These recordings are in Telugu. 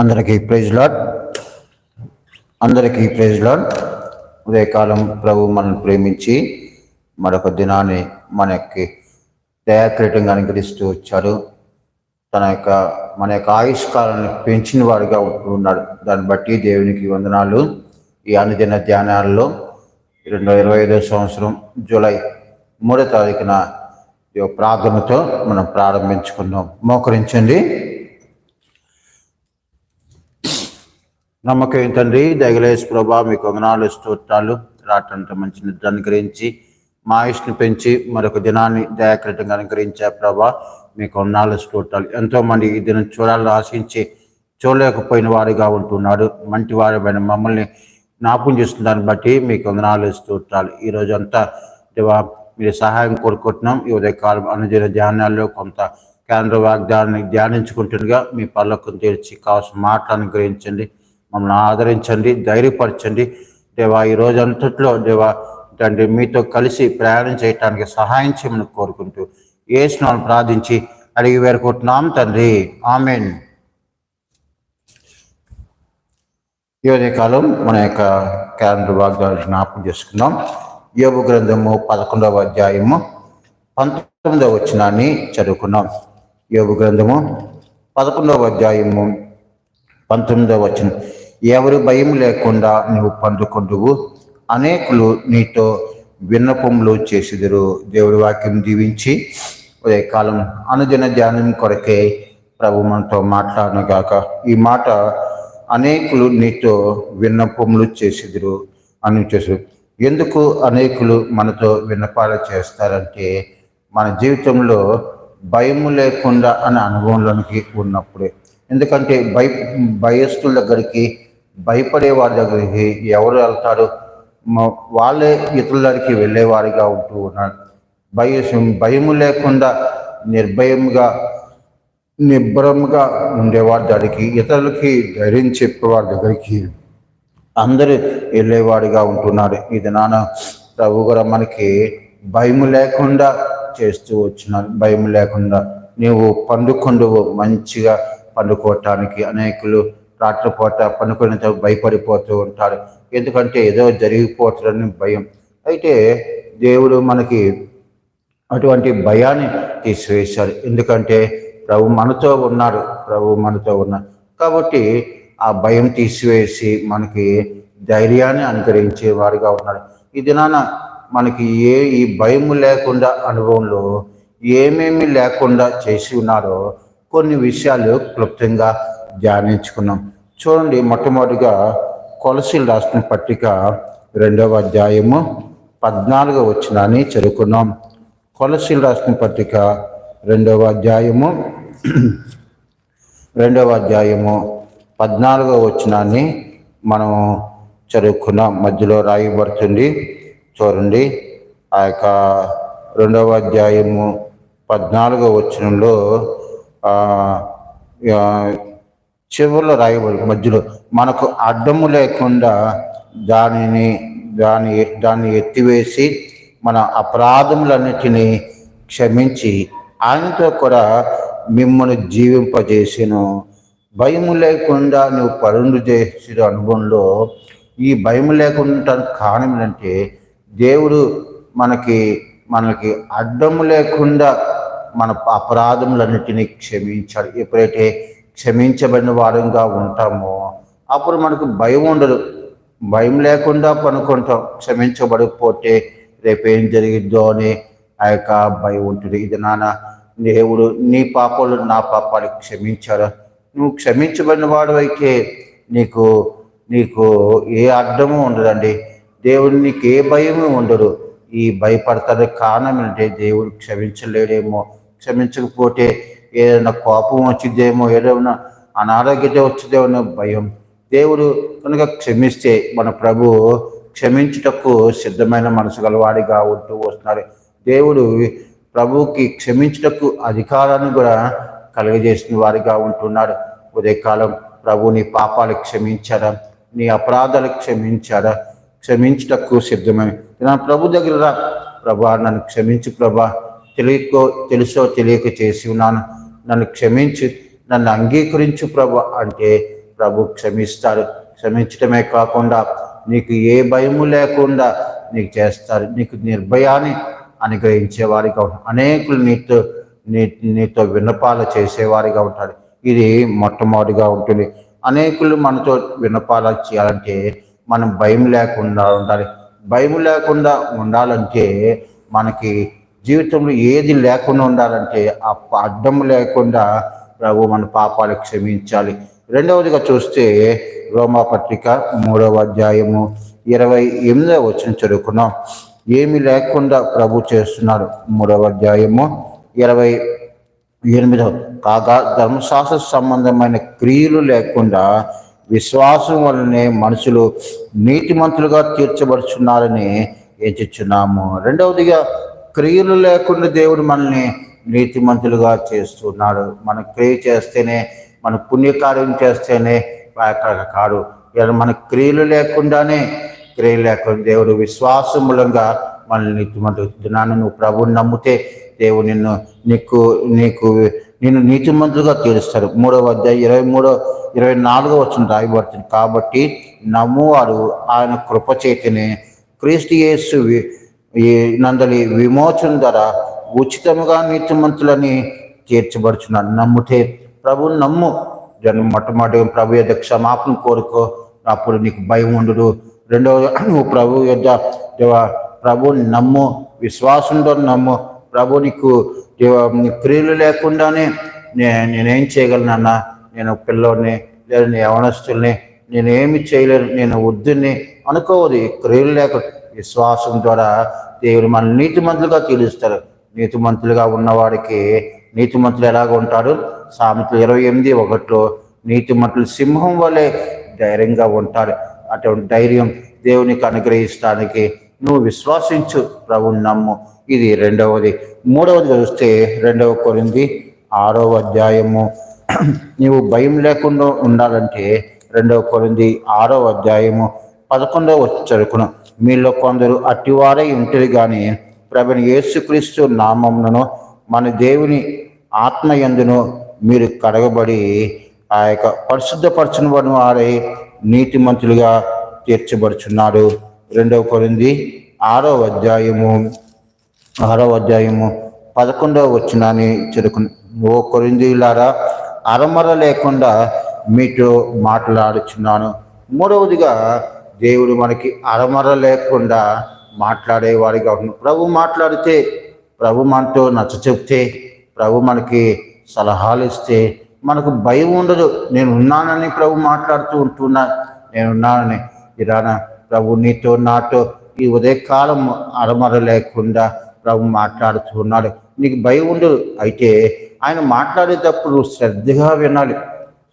అందరికీ ప్రైజ్ లాడ్. అందరికీ ప్రైజ్ లాడ్. ఉదయకాలం ప్రభు మనల్ని ప్రేమించి మరొక దినాన్ని మనకి దయాక్రీటంగా అనుగ్రహిస్తూ వచ్చాడు తన యొక్క మన యొక్క ఆయుష్కాలాన్ని పెంచిన వాడుగా ఉన్నాడు. దాన్ని బట్టి దేవునికి వందనాలు. ఈ అనుదిన ధ్యానాల్లో రెండు వేల ఇరవై ఐదో సంవత్సరం జూలై మూడో తారీఖున ప్రార్థనతో మనం ప్రారంభించుకున్నాం మోకరించండి. నమ్మకం ఏంటండి దగలేసు ప్రభా మీకు వందనాలు స్తోత్రాలు. రాటంత మంచి నిద్ర అనుగ్రహించి మా ఆయుష్ని పెంచి మరొక దినాన్ని దయాకృతంగా అనుగ్రహించే ప్రభా మీకు వందనాలు స్తోత్రాలు. ఎంతో మంది ఈ దినం చూడాలని ఆశించి చూడలేకపోయిన వారిగా ఉంటున్నాడు. మంటి వారిపైన మమ్మల్ని జ్ఞాపం చేస్తున్న దాన్ని బట్టి మీకు వందనాలు స్తోత్రాలు. ఈ రోజంతా అంతా మీరు సహాయం కోరుకుంటున్నాం. ఈ ఉదయకాలం అనుదిన ధ్యానాల్లో కొంత కేంద్ర వాగ్దానాన్ని ధ్యానించుకుంటుండగా మీ పళ్ళకు తెరిచి కావాల్సిన మాటలు అనుగ్రహించండి. మమ్మల్ని ఆదరించండి ధైర్యపరచండి. దేవా ఈ రోజు అంతట్లో దేవా తండ్రి మీతో కలిసి ప్రయాణం చేయటానికి సహాయం చేయమని కోరుకుంటూ ఏ స్నానం ప్రార్థించి అడిగి వేరుకుంటున్నాం తండ్రి. ఆమెన్. ఈ ఉదయకాలం మన యొక్క క్యాలెండర్ వాగ్దానాలు జ్ఞాపకం చేసుకుందాం. యోగు గ్రంథము పదకొండవ అధ్యాయము పంతొమ్మిదవ వచనాన్ని చదువుకున్నాం యోగు గ్రంథము పదకొండవ అధ్యాయము పంతొమ్మిదో వచనం. ఎవరు భయం లేకుండా నువ్వు పండుకుంటువు అనేకులు నీతో విన్నపములు చేసిదురు. దేవుడి వాక్యం దీవించి ఉదయకాలం అనుదిన ధ్యానం కొరకే ప్రభు మనతో మాట్లాడను గాక ఈ మాట అనేకులు నీతో విన్నపములు చేసిదురు అని చేసారు. ఎందుకు అనేకులు మనతో విన్నపాలు చేస్తారంటే మన జీవితంలో భయము లేకుండా అనే అనుభవంలోనికి ఉన్నప్పుడే. ఎందుకంటే భయ భయస్తుల దగ్గరికి భయపడే వారి దగ్గరికి ఎవరు వెళ్తారు? వాళ్ళే ఇతరుల దగ్గరికి వెళ్ళేవారిగా ఉంటూ ఉన్నారు. భయ భయము లేకుండా నిర్భయంగా నిబ్బరంగా ఉండేవారి దగ్గరికి ఇతరులకి ధైర్యం చెప్పేవారి దగ్గరికి అందరూ వెళ్ళేవాడిగా ఉంటున్నారు. ఇది నాన్న ప్రభు కూడా మనకి భయం లేకుండా చేస్తూ వచ్చినారు. భయం లేకుండా నీవు పండుకొండువు మంచిగా పండుకోవటానికి అనేకులు రాత్రిపూట పండుకునే భయపడిపోతూ ఉంటారు. ఎందుకంటే ఏదో జరిగిపోతుందని భయం. అయితే దేవుడు మనకి అటువంటి భయాన్ని తీసివేశారు ఎందుకంటే ప్రభు మనతో ఉన్నారు ప్రభు మనతో ఉన్నారు కాబట్టి ఆ భయం తీసివేసి మనకి ధైర్యాన్ని అనుకరించే వారిగా ఉన్నారు ఈ దినాన మనకి ఏ ఈ భయం లేకుండా అనుభవంలో ఏమేమి లేకుండా చేసి ఉన్నారో కొన్ని విషయాలు క్లుప్తంగా ధ్యానించుకున్నాం. చూడండి మొట్టమొదటిగా కొలసీలు రాసిన పట్టిక రెండవ అధ్యాయము పద్నాలుగో వచ్చినాన్ని చదువుకున్నాం. కొలసీలు రాసిన పట్టిక రెండవ అధ్యాయము రెండవ అధ్యాయము పద్నాలుగో వచనాన్ని మనం చదువుకున్నాం. మధ్యలో రాయబడుతుంది. చూడండి ఆ యొక్క రెండవ అధ్యాయము పద్నాలుగో వచనంలో చివరిలో రాయబడి మధ్యలో మనకు అడ్డము లేకుండా దానిని దాని దాన్ని ఎత్తివేసి మన అపరాధములన్నిటినీ క్షమించి ఆయనతో కూడా మిమ్మల్ని జీవింపజేసాను. భయం లేకుండా నువ్వు పరుండు చేసిన అనుభవంలో ఈ భయం లేకుండా కారణం ఏంటంటే దేవుడు మనకి మనకి అడ్డము లేకుండా మన అపరాధములన్నిటినీ క్షమించాడు ఎప్పుడైతే క్షమించబడిన వారంగా ఉంటామో అప్పుడు మనకు భయం ఉండదు. భయం లేకుండా పనుకుంటాం. క్షమించబడకపోతే రేపేం జరిగిద్దో అని ఆ యొక్క భయం ఉంటుంది. ఇది నాన్న దేవుడు నీ పాపాలు నా పాపాలు క్షమించారా? నువ్వు క్షమించబడిన వాడు అయితే నీకు నీకు ఏ అర్థము ఉండదండి. దేవుడు నీకు ఏ భయము ఉండదు. ఈ భయపడతానికి కారణం ఏంటంటే దేవుడు క్షమించలేడేమో క్షమించకపోతే ఏదైనా కోపం వచ్చిందేమో ఏదైనా అనారోగ్యత వచ్చిందేమో భయం. దేవుడు కనుక క్షమిస్తే మన ప్రభు క్షమించుటకు సిద్ధమైన మనసు గలవాడిగా ఉంటూ వస్తున్నారు దేవుడు ప్రభువుకి క్షమించుటకు అధికారాన్ని కూడా కలుగజేసిన వారిగా ఉంటున్నాడు. ఉదయకాలం ప్రభు నీ పాపాలు క్షమించారా నీ అపరాధాలు క్షమించారా క్షమించుటకు సిద్ధమైన నా ప్రభు దగ్గర ప్రభా నన్ను క్షమించు ప్రభా. తెలియకో తెలుసో తెలియక చేసి ఉన్నాను. నన్ను క్షమించు నన్ను అంగీకరించు ప్రభు అంటే ప్రభు క్షమిస్తారు. క్షమించటమే కాకుండా నీకు ఏ భయము లేకుండా నీకు చేస్తారు. నీకు నిర్భయాన్ని అనుగ్రహించేవారిగా ఉంటారు అనేకులు నీతో నీ నీతో విన్నపాలు చేసేవారిగా ఉంటారు. ఇది మొట్టమొదటిగా ఉంటుంది. అనేకులు మనతో విన్నపాలు చేయాలంటే మనం భయం లేకుండా ఉండాలి. భయం లేకుండా ఉండాలంటే మనకి జీవితంలో ఏది లేకుండా ఉండాలంటే ఆ అడ్డం లేకుండా ప్రభు మన పాపాలు క్షమించాలి. రెండవదిగా చూస్తే రోమా పత్రిక మూడవ అధ్యాయము ఇరవై ఎనిమిదవ వచ్చిన చదువుకున్నాం. ఏమి లేకుండా ప్రభు చేస్తున్నారు మూడవ అధ్యాయము ఇరవై ఎనిమిదవ. కాగా ధర్మశాస్త్ర సంబంధమైన క్రియలు లేకుండా విశ్వాసం వల్లనే మనుషులు నీతిమంతులుగా తీర్చబడుచున్నారని ఎంచుచున్నాము. రెండవదిగా క్రియలు లేకుండా దేవుడు మనల్ని నీతిమంతులుగా చేస్తున్నాడు. మన క్రియ చేస్తేనే మన పుణ్యకార్యం చేస్తేనే అక్కడ కాదు ఇలా మన క్రియలు లేకుండానే క్రియలు లేకుండా దేవుడు విశ్వాసం మూలంగా మనల్ని నీతిమంతులు దినాన్ని నువ్వు ప్రభువుని నమ్మితే దేవుడు నిన్ను నీకు నీకు నిన్ను నీతిమంతులుగా తీరుస్తారు మూడవ అధ్యాయం ఇరవై మూడో ఇరవై నాలుగో వచ్చిన రాయబడుతుంది కాబట్టి నమ్మువారు ఆయన కృప చేతిని క్రీస్తు యేసు ఈ నందలి విమోచన ధర ఉచితముగా నీతిమంతులని తీర్చబడుచున్నాను నమ్ముతే ప్రభు నమ్ము. జన్ మొట్టమొదటి ప్రభు యొక్క క్షమాపణ కోరుకో. అప్పుడు నీకు భయం ఉండదు రెండవ నువ్వు ప్రభు యొక్క దేవా, నమ్ము. విశ్వాసంతో నమ్ము. ప్రభు నీకు దేవా, క్రియలు లేకుండానే నే నేనేం చేయగలనన్నా నేను పిల్లోని లేదా నేను యవనస్తుల్ని నేనేమి చేయలేను? నేను వద్దుని అనుకోవద్దు. ఈ క్రియలు లేక విశ్వాసం ద్వారా దేవుడు మన నీతిమంతులుగా తీరుస్తారు. నీతిమంతులుగా ఉన్నవాడికి నీతిమంతులు ఎలాగ ఉంటాడు సామెతలు ఇరవై ఎనిమిది ఒకటిలో నీతిమంతులు సింహం వలె ధైర్యంగా ఉంటారు. అటువంటి ధైర్యం దేవునికి అనుగ్రహిస్తానికి నువ్వు విశ్వాసించు. ప్రభు నమ్ము. ఇది రెండవది. మూడవది చూస్తే రెండవ కొరింది ఆరవ అధ్యాయము. నీవు భయం లేకుండా ఉండాలంటే రెండవ కొరింది ఆరవ అధ్యాయము పదకొండవ చరుకును మీలో కొందరు అట్టివారై ఉంటారు కానీ ప్రభుని యేసుక్రీస్తు నామమును మన దేవుని ఆత్మయందును మీరు కడగబడి ఆ యొక్క పరిశుద్ధపరచిన వాడిని వారై నీతిమంతులుగా తీర్చబడుచున్నారు. రెండవ కొరింది ఆరో అధ్యాయము ఆరో అధ్యాయము పదకొండవ వచ్చినాన్ని చెరుకు ఓ కొరిందీలారా అరమర లేకుండా మీతో మాట్లాడుచున్నాను. మూడవదిగా దేవుడు మనకి అరమర లేకుండా మాట్లాడేవాడిగా ఉంటున్నాడు ప్రభు మాట్లాడితే ప్రభు మనతో నచ్చ చెప్తే ప్రభు మనకి సలహాలు ఇస్తే మనకు భయం ఉండదు. నేను ఉన్నానని ప్రభు మాట్లాడుతూ ఉంటున్నా. నేను ఉన్నానని. ఇరానా ప్రభు నీతో నాతో ఈ ఉదయకాలం అరమర లేకుండా ప్రభు మాట్లాడుతూ ఉన్నాడు నీకు భయం ఉండదు. అయితే ఆయన మాట్లాడేటప్పుడు నువ్వు శ్రద్ధగా వినాలి.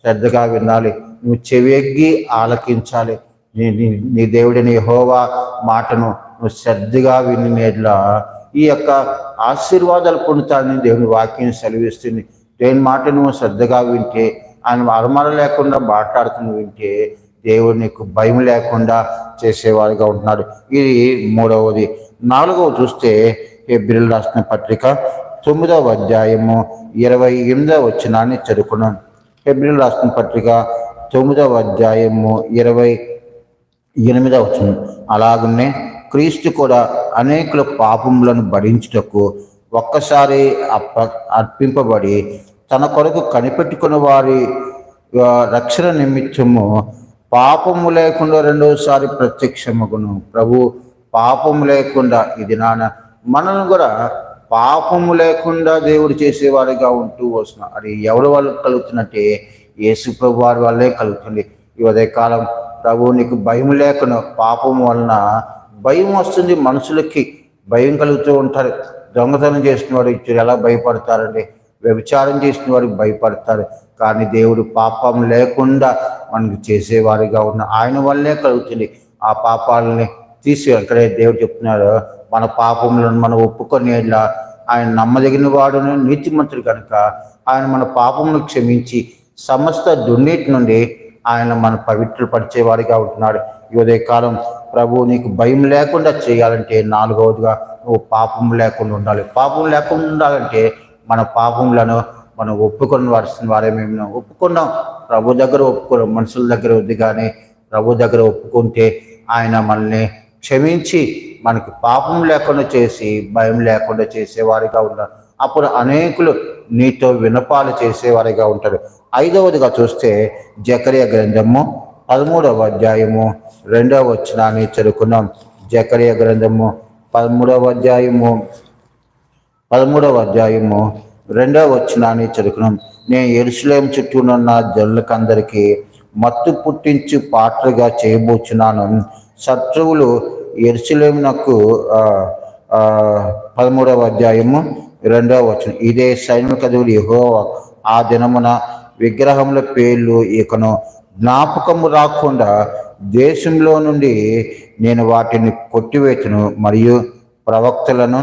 శ్రద్ధగా వినాలి. నువ్వు చెవి ఎగ్గి ఆలకించాలి. నీ నీ- నీ దేవుడిని హోవా మాటను నువ్వు శ్రద్ధగా విని నేట్లా ఈ యొక్క ఆశీర్వాదాలు పొందుతానని దేవుని వాక్యం సెలవిస్తుంది. దేవుని మాట నువ్వు శ్రద్ధగా వింటే ఆయన అరమర లేకుండా మాట్లాడుతున్న వింటే దేవుడు నీకు భయం లేకుండా చేసేవాడిగా ఉంటున్నాడు. ఇది మూడవది. నాలుగవ చూస్తే ఏబ్రిల్ రాసిన పత్రిక తొమ్మిదవ అధ్యాయము ఇరవై ఎనిమిదవ వచ్చినాన్ని చదువుకున్నాను. ఏబ్రిల్ రాసిన పత్రిక తొమ్మిదవ అధ్యాయము ఇరవై ఎనిమిదవ వచనం. అలాగనే క్రీస్తు కూడా అనేకుల పాపములను భరించుటకు ఒక్కసారి అప్ప అర్పింపబడి తన కొరకు కనిపెట్టుకున్న వారి రక్షణ నిమిత్తము పాపము లేకుండా రెండోసారి ప్రత్యక్షమగును. ప్రభు పాపము లేకుండా ఇది నాన్న మనల్ని కూడా పాపము లేకుండా దేవుడు చేసేవాడిగా ఉంటూ వస్తున్నాం. అది ఎవరి వాళ్ళకి కలుగుతున్నట్టే యేసు ప్రభు వారి వల్లే కలుగుతుంది. ఈ ఉదయకాలం ప్రభు నీకు భయం లేకుండా పాపం వలన భయం వస్తుంది మనుషులకి. భయం కలుగుతూ ఉంటారు. దొంగతనం చేసిన వాడు ఇచ్చారు ఎలా భయపడతారండి? వ్యభిచారం చేసిన వాడికి భయపడతారు. కానీ దేవుడు పాపం లేకుండా మనకు చేసేవారిగా ఉన్న ఆయన వల్లే కలుగుతుంది. ఆ పాపాలని తీసి అక్కడే దేవుడు చెప్తున్నాడు మన పాపములను మనం ఒప్పుకొనేలా ఆయన నమ్మదగిన వాడును నీతిమంతుడు కనుక ఆయన మన పాపమును క్షమించి సమస్త దున్నిటి నుండి ఆయన మన పవిత్రులు పవిత్రపరిచేవాడిగా ఉంటున్నాడు. ఈ ఉదయకాలం ప్రభు నీకు భయం లేకుండా చేయాలంటే నాలుగవదిగా నువ్వు పాపం లేకుండా ఉండాలి. పాపం లేకుండా ఉండాలంటే మన పాపములను మనం ఒప్పుకొని వాల్సిన వారే మేము ఒప్పుకున్నాం. ప్రభు దగ్గర ఒప్పుకున్నాం మనుషుల దగ్గర ఉంది కానీ ప్రభు దగ్గర ఒప్పుకుంటే ఆయన మనల్ని క్షమించి మనకి పాపం లేకుండా చేసి భయం లేకుండా చేసేవారిగా ఉన్నారు అప్పుడు అనేకులు నీతో వినపాలు చేసేవారిగా ఉంటారు ఐదవదిగా చూస్తే జకరియ గ్రంథము పదమూడవ అధ్యాయము రెండవ వచ్చినాన్ని చదువుకున్నాం. జకరియ గ్రంథము పదమూడవ అధ్యాయము పదమూడవ అధ్యాయము రెండవ వచ్చినాన్ని చదువుకున్నాం. నేను ఎరుసలేం చుట్టూనున్న జనులకందరికీ మత్తు పుట్టించి పాత్రగా చేయబోచున్నాను. శత్రువులు ఎరుసలేమునకు నాకు పదమూడవ అధ్యాయము రెండవ వచనం. ఇదే సైనిక దేవుడు యహోవా ఆ దినమున విగ్రహముల పేర్లు ఇకను జ్ఞాపకము రాకుండా దేశంలో నుండి నేను వాటిని కొట్టివేతును మరియు ప్రవక్తలను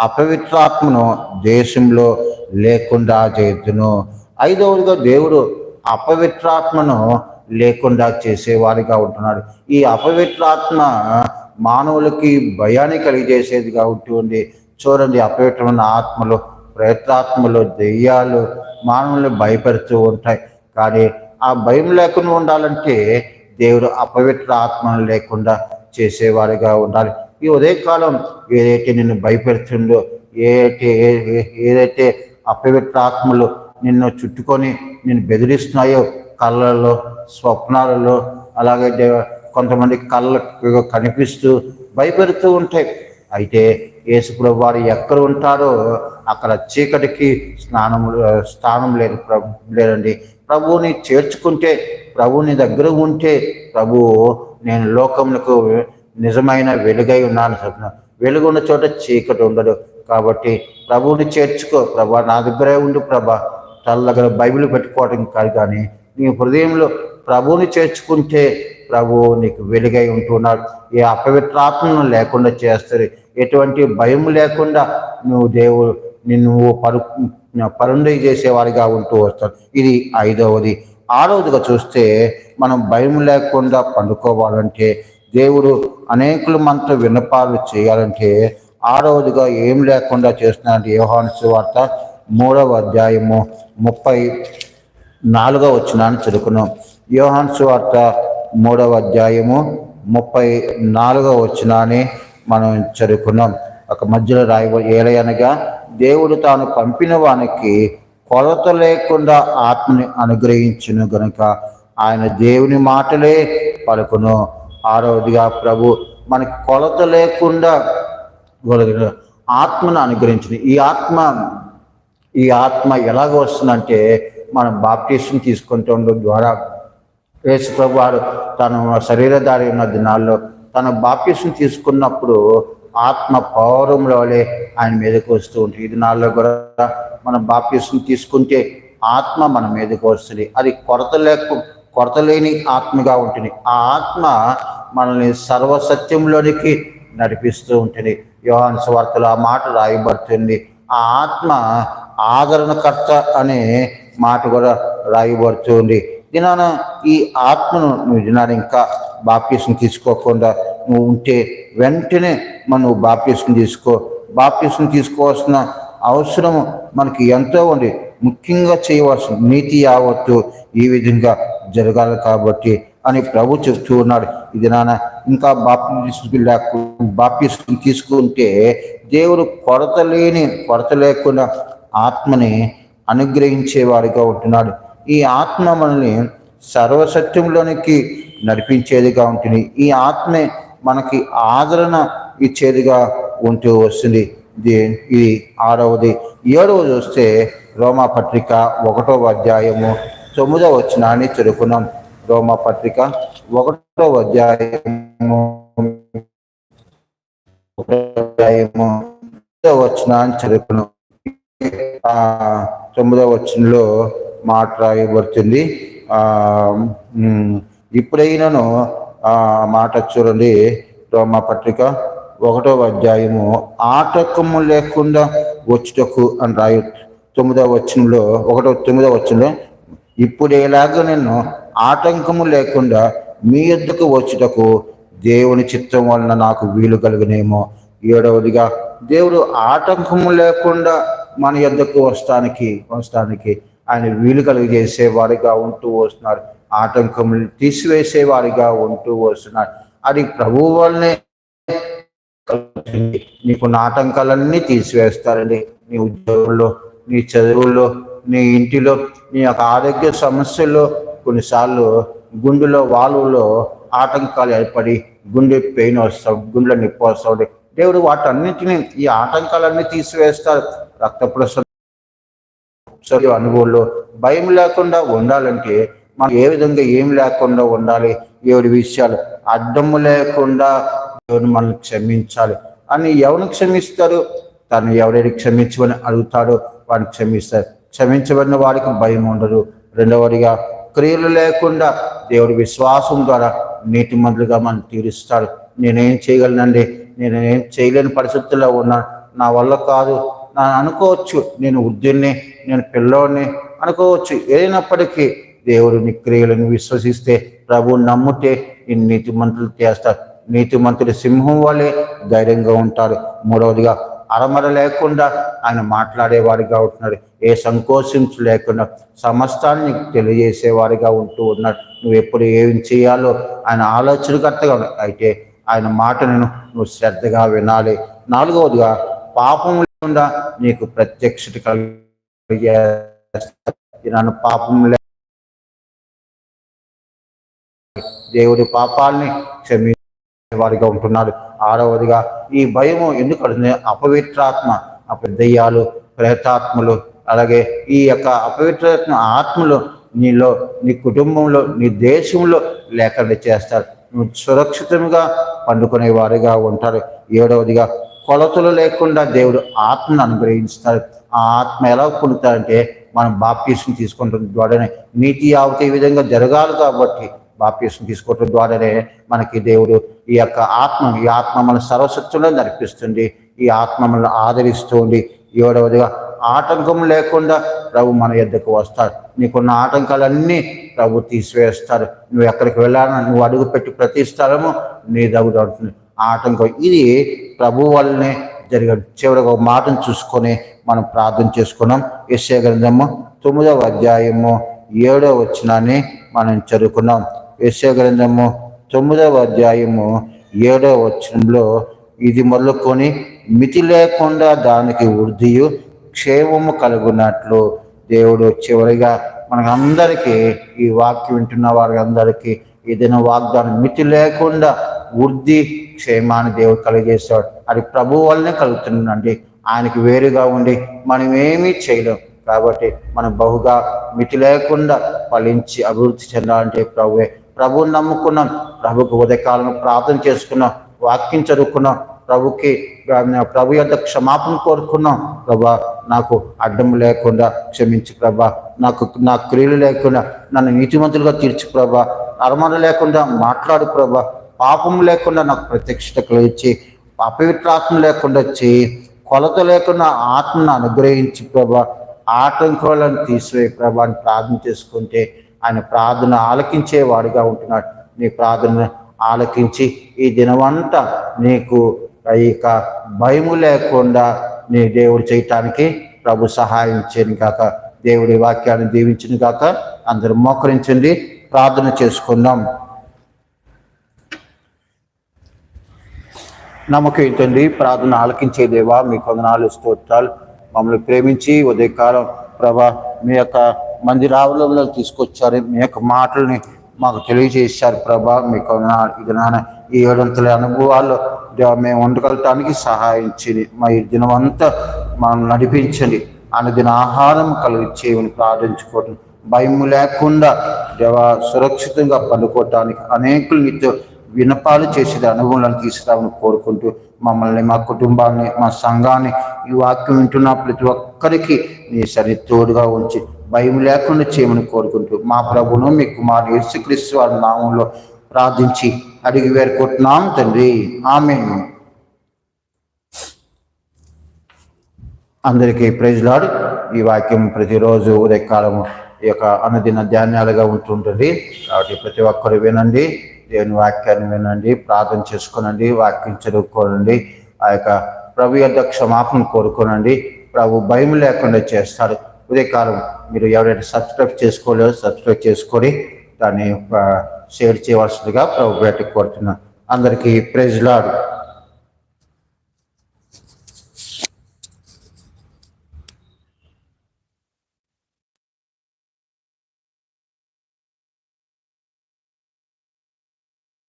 అపవిత్రాత్మను దేశంలో లేకుండా చేతును ఐదవదిగా దేవుడు అపవిత్రాత్మను లేకుండా చేసేవారిగా ఉంటున్నాడు. ఈ అపవిత్రాత్మ మానవులకి భయాన్ని కలిగజేసేదిగా ఉంటుంది చూడండి అపవిత్రమైన ఆత్మలు ప్రేతాత్మలు దెయ్యాలు మానవుల్ని భయపెడుతూ ఉంటాయి. కానీ ఆ భయం లేకుండా ఉండాలంటే దేవుడు అపవిత్ర ఆత్మను లేకుండా చేసేవారిగా ఉండాలి. ఈ ఉదయకాలం ఏదైతే నిన్ను భయపెడుతుందో ఏదైతే ఏ- ఏదైతే అపవిత్ర ఆత్మలు నిన్ను చుట్టుకొని నిన్ను బెదిరిస్తున్నాయో కళ్ళల్లో స్వప్నాలలో అలాగే కొంతమంది కళ్ళకు కనిపిస్తూ భయపెడుతూ ఉంటాయి. అయితే యేసుప్రభు వారు ఎక్కడ ఉంటారో అక్కడ చీకటికి స్నానం స్థానం లేదు ప్రభు లేదండి. ప్రభువుని చేర్చుకుంటే ప్రభువుని దగ్గర ఉంటే ప్రభు నేను లోకములకు నిజమైన వెలుగై ఉన్నాను చెప్తున్నా వెలుగున్న చోట చీకటి ఉండదు. కాబట్టి ప్రభువుని చేర్చుకో ప్రభా. నా దగ్గరే ఉండు ప్రభా. తల దగ్గర బైబిల్ పెట్టుకోవడం కాదు కానీ నీ హృదయంలో ప్రభువుని చేర్చుకుంటే ప్రభువు నీకు వెలుగై ఉంటున్నాడు. ఏ అపవిత్రాత్మను లేకుండా చేస్తారు. ఎటువంటి భయం లేకుండా నువ్వు దేవుడు నిన్ను పరు పరుండై చేసేవారిగా ఉంటూ వస్తాడు. ఇది ఐదవది. ఆరవదిగా చూస్తే మనం భయం లేకుండా పండుకోవాలంటే దేవుడు అనేకులు మనతో విన్నపాలు చేయాలంటే ఆరవదిగా ఏం లేకుండా చేస్తున్నారంటే యోహాను వార్త మూడవ అధ్యాయము ముప్పై నాలుగవ వచ్చినాన్ని చదువుకున్నాం. యోహాన్ సువార్త మూడవ అధ్యాయము ముప్పై నాలుగవ వచ్చినాన్ని మనం చదువుకున్నాం. ఒక మధ్యలో రాయ ఏలయనగా దేవుడు తాను పంపిన వానికి కొలత లేకుండా ఆత్మని అనుగ్రహించును గనుక ఆయన దేవుని మాటలే పలుకును. ఆరవదిగా ప్రభు మనకి కొలత లేకుండా ఆత్మను అనుగ్రహించింది ఈ ఆత్మ ఈ ఆత్మ ఎలాగ వస్తుందంటే మనం బాప్టిస్ట్ని తీసుకుంటుండడం ద్వారా. యేసు ప్రభు వారు తన శరీరధారి ఉన్న దినాల్లో తన బాప్యసం తీసుకున్నప్పుడు ఆత్మ పౌరంలోనే ఆయన మీదకి వస్తూ ఉంటుంది. ఇది నాలో కూడా మనం బాప్యసం తీసుకుంటే ఆత్మ మన మీదకి వస్తుంది. అది కొరత లేక కొరత లేని ఆత్మగా ఉంటుంది. ఆ ఆత్మ మనల్ని సర్వసత్యంలోనికి నడిపిస్తూ ఉంటుంది. యోహాన్ స్వార్తలో ఆ మాట రాయబడుతుంది. ఆ ఆత్మ ఆదరణకర్త అనే మాట కూడా రాయబడుతుంది. దినాన ఈ ఆత్మను నువ్వు దినాన ఇంకా బాప్టిజం తీసుకోకుండా నువ్వు ఉంటే వెంటనే మనం నువ్వు తీసుకో. బాప్టిజం తీసుకోవాల్సిన అవసరం మనకి ఎంతో ఉంది. ముఖ్యంగా చేయవలసిన నీతి యావత్తు ఈ విధంగా జరగాలి కాబట్టి అని ప్రభు చెప్తూ ఉన్నాడు. ఇది నాన్న ఇంకా బాప్టిజం లేకుండా బాప్టిజం తీసుకుంటే దేవుడు కొరత లేని కొరత లేకుండా ఆత్మని అనుగ్రహించేవాడిగా ఉంటున్నాడు. ఈ ఆత్మ మనల్ని సర్వసత్యంలోనికి నడిపించేదిగా ఉంటుంది. ఈ ఆత్మే మనకి ఆదరణ ఇచ్చేదిగా ఉంటూ వస్తుంది. ఇది ఇది ఆరవది. ఏడవది వస్తే రోమా పత్రిక ఒకటో అధ్యాయము తొమ్మిదవ వచనాన్ని చదువుకున్నాం. రోమా పత్రిక ఒకటో అధ్యాయము అధ్యాయము వచనాన్ని చదువుకున్నాం. తొమ్మిదవ వచనంలో మాట రాయబడుతుంది. ఆ ఉమ్, ఆ మాట చూడండి రోమా పత్రిక ఒకటో అధ్యాయము. ఆటకము లేకుండా వచ్చుటకు అని రాయ తొమ్మిదవ వచనంలో ఒకటో తొమ్మిదవ వచనంలో ఇప్పుడు ఎలాగ నేను ఆటంకము లేకుండా మీ యొద్దకు వచ్చుటకు దేవుని చిత్తం వలన నాకు వీలు కలుగునేమో. ఏడవదిగా దేవుడు ఆటంకము లేకుండా మన యొద్దకు వస్తానికి వస్తానికి ఆయన వీలు కలిగజేసేవాడిగా ఉంటూ వస్తున్నారు. ఆటంకములు తీసివేసేవారిగా ఉంటూ వస్తున్నారు. అది ప్రభు వల్లనే నీకున్న ఆటంకాలన్నీ తీసివేస్తారండి. నీ ఉద్యోగంలో నీ చదువుల్లో నీ ఇంటిలో నీ యొక్క ఆరోగ్య సమస్యల్లో కొన్నిసార్లు గుండెలో వాలులో ఆటంకాలు ఏర్పడి గుండె పెయిన్ వస్తావు గుండెలో నొప్పి వస్తావు దేవుడు వాటన్నిటిని ఈ ఆటంకాలన్నీ తీసివేస్తారు. రక్త ప్రసరణ అనుభవంలో భయం లేకుండా ఉండాలంటే మనం ఏ విధంగా ఏం లేకుండా ఉండాలి? ఎవరి విషయాలు అడ్డము లేకుండా దేవుని మనల్ని క్షమించాలి. అని ఎవరిని క్షమిస్తారు? తను ఎవరైనా క్షమించమని అడుగుతాడో వాడిని క్షమిస్తారు. క్షమించబడిన వాడికి భయం ఉండదు. రెండవదిగా క్రియలు లేకుండా దేవుడి విశ్వాసం ద్వారా నీటి మందులుగా మనం తీరుస్తాడు. నేనేం చేయగలనండి? నేను ఏం చేయలేని పరిస్థితుల్లో ఉన్నాను నా వల్ల కాదు. నా అనుకోవచ్చు నేను వృద్ధుల్ని నేను పిల్లోడిని అనుకోవచ్చు. ఏదైనప్పటికీ దేవుడు నీ క్రియలను విశ్వసిస్తే ప్రభువు నమ్ముతే ఈ నీతిమంతులు చేస్తారు నీతిమంతుడు సింహం వల్లే ధైర్యంగా ఉంటాడు. మూడవదిగా అరమర లేకుండా ఆయన మాట్లాడేవాడిగా ఉంటున్నాడు. ఏ సంకోచించు లేకుండా సమస్తాన్ని తెలియజేసేవాడిగా ఉంటూ ఉన్నాడు. నువ్వు ఎప్పుడు ఏం చేయాలో ఆయన ఆలోచనకర్తగా ఉన్నాడు. అయితే ఆయన మాటను నువ్వు శ్రద్ధగా వినాలి. నాలుగవదిగా పాపం లేకుండా నీకు ప్రత్యక్షత కలిగే నన్ను పాపం లే దేవుడి పాపాలని క్షమి వారిగా ఉంటున్నాడు. ఆరవదిగా ఈ భయము ఎందుకు అడుగుతుంది అపవిత్రాత్మ అపదయ్యాలు ప్రేతాత్మలు అలాగే ఈ యొక్క అపవిత్రాత్మ ఆత్మలు నీలో నీ కుటుంబంలో నీ దేశంలో లేకుండా చేస్తారు. సురక్షితంగా పండుకునే వారిగా ఉంటారు. ఏడవదిగా కొలతలు లేకుండా దేవుడు ఆత్మను అనుగ్రహించుతారు ఆ ఆత్మ ఎలా పొందుతారంటే మనం బాప్తీసం తీసుకుంటున్న ద్వారానే నీతి యావత ఈ విధంగా జరగాలి కాబట్టి బాప్తీసం తీసుకోవటం ద్వారానే మనకి దేవుడు ఈ యొక్క ఆత్మ ఈ ఆత్మ మన సర్వశక్తులను నడిపిస్తుంది ఈ ఆత్మ మనల్ని ఆదరిస్తుంది ఏడవదిగా ఆటంకం లేకుండా ప్రభు మన ఎద్దకు వస్తాడు. నీకున్న ఆటంకాలన్నీ ప్రభు తీసివేస్తారు నువ్వు ఎక్కడికి వెళ్ళాలన్నా నువ్వు అడుగుపెట్టి ప్రతి స్థలము నీ దగ్గర ఆటంకం. ఇది ప్రభు వల్లనే జరిగాడు. చివరికి ఒక మాటను చూసుకొని మనం ప్రార్థన చేసుకున్నాం. యశ్య గ్రంథము తొమ్మిదవ అధ్యాయము ఏడవ వచనాన్ని మనం చదువుకున్నాం. యశ్య గ్రంథము తొమ్మిదవ అధ్యాయము ఏడవ వచనంలో ఇది మొదలుకొని మితి లేకుండా దానికి వృద్ధియు క్షేమము కలుగునట్లు దేవుడు చివరిగా మనకందరికీ ఈ వాక్యం వింటున్న వారి అందరికీ ఏదైనా వాగ్దానం. మితి లేకుండా వృద్ధి క్షేమాన్ని దేవుడు కలిగేస్తాడు అది ప్రభు వల్లనే కలుగుతుందండి. ఆయనకి వేరుగా ఉండి మనం ఏమీ చేయలేం. కాబట్టి మనం బహుగా మితి లేకుండా ఫలించి అభివృద్ధి చెందాలంటే ప్రభువే. ప్రభువుని నమ్ముకున్నాం. ప్రభుకు ఉదయకాలను ప్రార్థన చేసుకున్నాం. వాక్యం చదువుకున్నాం. ప్రభుకి ప్రభు యొక్క క్షమాపణ కోరుకున్నాం. ప్రభా నాకు అడ్డం లేకుండా క్షమించు ప్రభా. నాకు నా క్రియలు లేకుండా నన్ను నీతిమంతులుగా తీర్చు ప్రభా. అరమణ లేకుండా మాట్లాడు ప్రభా. పాపం లేకుండా నాకు ప్రత్యక్షత కలిగించి అపవిత్రాత్మ లేకుండా చేయి. కొలత లేకుండా ఆత్మను అనుగ్రహించి ప్రభా. ఆటంకాలను తీసివేయి ప్రభాని ప్రార్థన చేసుకుంటే ఆయన ప్రార్థన ఆలకించేవాడిగా ఉంటున్నాడు. నీ ప్రార్థన ఆలకించి ఈ దినమంతా నీకు ఇక భయము లేకుండా నీ దేవుడు చేయటానికి ప్రభు సహాయం చేయను కాక దేవుడి వాక్యాన్ని దీవించిన కాక అందరూ మోకరించండి. ప్రార్థన చేసుకుందాం. నమ్మకం ఏంటండి ప్రార్థన ఆలకించే దేవా మీ కొందనాలు స్తోత్రాలు. మమ్మల్ని ప్రేమించి ఉదయకాలం ప్రభా మీ యొక్క మంది రావులలో తీసుకొచ్చారు. మీ యొక్క మాటల్ని మాకు తెలియజేశారు ప్రభా. మీ కొందనాలు ఇది నాన్న ఈ ఏడంతల అనుభవాల్లో మేము ఉండగలటానికి సహాయించండి మా ఈ దినమంతా మనం నడిపించండి. అనుదిన ఆహారం కలిగి చేయమని ప్రార్థించుకోవటం. భయం లేకుండా దేవ సురక్షితంగా పండుకోవటానికి అనేకులు నీతో వినపాలు చేసేది అనుభవాలను తీసుకురావని కోరుకుంటూ మమ్మల్ని మా కుటుంబాన్ని మా సంఘాన్ని ఈ వాక్యం వింటున్న ప్రతి ఒక్కరికి నీ సరి తోడుగా ఉంచి భయం లేకుండా చేయమని కోరుకుంటూ మా ప్రభును మీ కుమారు యేసుక్రీస్తు వారి నామంలో ప్రార్థించి అడిగి వేరుకుంటున్నాం తండ్రి. ఆమె అందరికీ ప్రైజ్లాడు ఈ వాక్యం ప్రతిరోజు ఉదయకాలము ఈ యొక్క అనుదిన ధ్యానాలుగా ఉంటుంటుంది. కాబట్టి ప్రతి ఒక్కరు వినండి దేవుని వాక్యాన్ని వినండి ప్రార్థన చేసుకోనండి వాక్యం చదువుకోనండి ఆ యొక్క ప్రభు యొక్క క్షమాపణ కోరుకోనండి. ప్రభు భయం లేకుండా చేస్తాడు. ఉదయకాలం మీరు ఎవరైనా సబ్స్క్రైబ్ చేసుకోలేదో సబ్స్క్రైబ్ చేసుకొని దాన్ని షేర్ చేయవలసిందిగా ప్రభు బయటకు కోరుతున్నాను అందరికీ ప్రైజ్ లాడ్.